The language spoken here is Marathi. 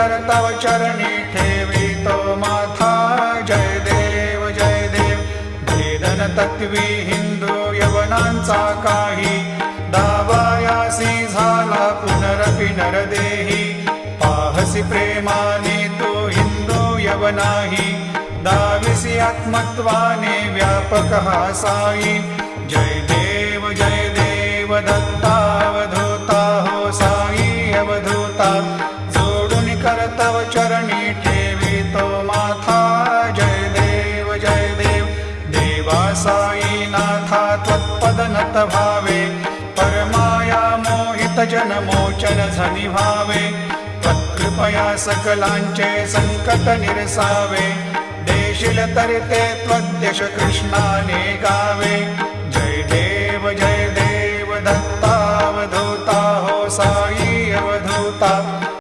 करतव चरणी ठेवी तो माथा। जय देव जय देव। भेदन तत्वी हिंदू यवनांचा काही। दावायासी झाला पुनरपि नरदेही। पाहसी प्रेमाने तो हिंदू यवनाही। दाविसी आत्मत्वाने व्यापक हा साई। जय देव जय देव दत्तावधूता तव चरणी ठेवितो माथा. जय देव जय देव. देवा नाथा त्वत्पदनत भावे परमाया मोहित जनमोचन झनि भावे. त्वत्कृपया सकलांचे संकट निरसावे. देशील तरिते त्वद्यश कृष्णाने गावे. जय देव जय देव दत्तावधूता हो साई अवधूता.